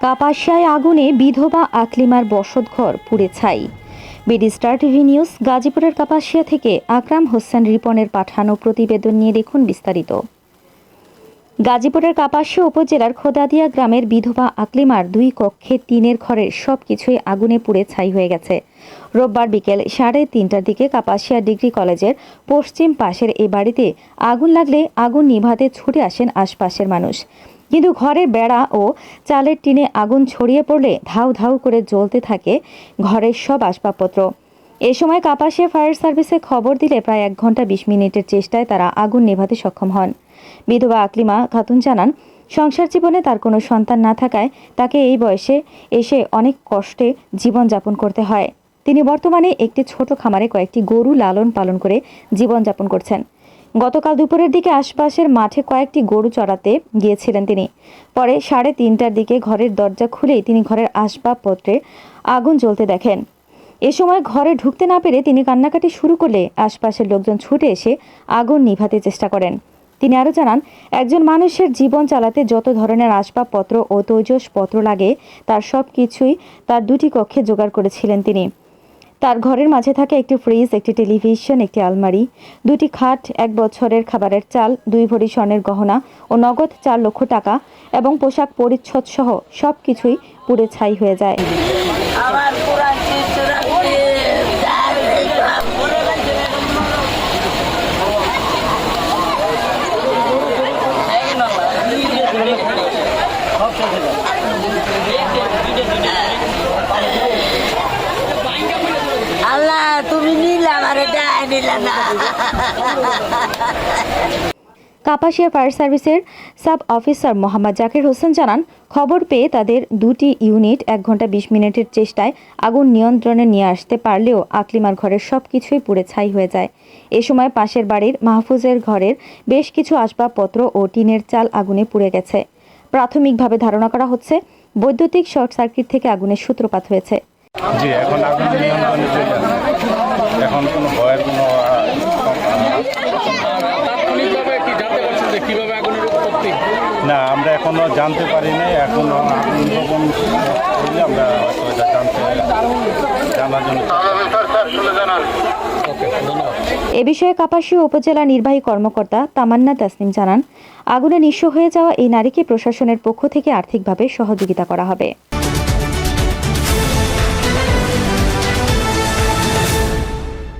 কাপাসিয়ায় আগুনে বিধবা আকলিমার বসতঘর পুড়ে ছাই। বিডি স্টার টিভি নিউজ, গাজীপুরের কাপাসিয়া থেকে আকরাম হোসেন রিপনের পাঠানো প্রতিবেদন নিয়ে দেখুন বিস্তারিত। গাজীপুরের কাপাসিয়া উপজেলার খোদাদিয়া গ্রামের বিধবা আকলিমার দুই কক্ষে তিনের ঘরের সব কিছুই আগুনে পুড়ে ছাই হয়ে গেছে। রোববার বিকেল সাড়ে তিনটার দিকে কাপাসিয়া ডিগ্রি কলেজের পশ্চিম পাশের এই বাড়িতে আগুন লাগলে আগুন নিভাতে ছুটে আসেন আশপাশের মানুষ। কিন্তু ঘরের বেড়া ও চালের টিনে আগুন ছড়িয়ে পড়লে ধাউ ধাউ করে জ্বলতে থাকে ঘরের সব আসবাবপত্র। এ সময় কাপাসিয়া ফায়ার সার্ভিসে খবর দিলে প্রায় এক ঘণ্টা বিশ মিনিটের চেষ্টায় তারা আগুন নেভাতে সক্ষম হন। বিধবা আকলিমা খাতুন জানান, সংসার জীবনে তার কোনো সন্তান না থাকায় তাকে এই বয়সে এসে অনেক কষ্টে জীবনযাপন করতে হয়। তিনি বর্তমানে একটি ছোট খামারে কয়েকটি গরু লালন পালন করে জীবনযাপন করছেন। গতকাল দুপুরের দিকে আশপাশের মাঠে কয়েকটি গরু চড়াতে গিয়েছিলেন তিনি। পরে সাড়ে তিনটার দিকে ঘরের দরজা খুলেই তিনি ঘরের আসবাবপত্রে আগুন জ্বলতে দেখেন। এ সময় ঘরে ঢুকতে না পেরে তিনি কান্নাকাটি শুরু করলে আশপাশের লোকজন ছুটে এসে আগুন নিভাতে চেষ্টা করেন। তিনি আরও জানান, একজন মানুষের জীবন চালাতে যত ধরনের আসবাবপত্র ও তৈজসপত্র লাগে, তার সব কিছুই তার দুটি কক্ষে জোগাড় করেছিলেন তিনি। তার ঘরের মাঝে থাকে একটি ফ্রিজ, একটি টেলিভিশন, একটি আলমারি। দুটি খাট, এক বছরের খাবারের চাল, দুই ভরি স্বর্ণের গহনা ও নগদ চার লক্ষ টাকা এবং পোশাক পরিচ্ছদ সহ সব কিছুই পুড়ে ছাই হয়ে যায়। কাপাসিয়া ফায়ার সার্ভিসের সাব অফিসার মোহাম্মদ জাকির হোসেন জানান, খবর পেয়ে তাদের দুটি ইউনিট এক ঘণ্টা বিশ মিনিটের চেষ্টায় আগুন নিয়ন্ত্রণে নিয়ে আসতে পারলেও আকলিমার ঘরের সব কিছুই পুড়ে ছাই হয়ে যায়। এ সময় পাশের বাড়ির মাহফুজের ঘরের বেশ কিছু আসবাবপত্র ও টিনের চাল আগুনে পুড়ে গেছে। প্রাথমিকভাবে ধারণা করা হচ্ছে, বৈদ্যুতিক শর্ট সার্কিট থেকে আগুনের সূত্রপাত হয়েছে। জি, এখন আগুন এখন কোনো ভয়ের কোনো না, আমরা এখনও জানতে পারি নাই, এখনও আগুন আমরা জানতে, জানার জন্য এ বিষয়ে কাপাসিয়া উপজেলা নির্বাহী কর্মকর্তা তামান্না তাসনিম জানান, আগুনে নিঃস্ব হয়ে যাওয়া এই নারীকে প্রশাসনের পক্ষ থেকে আর্থিকভাবে সহযোগিতা করা হবে।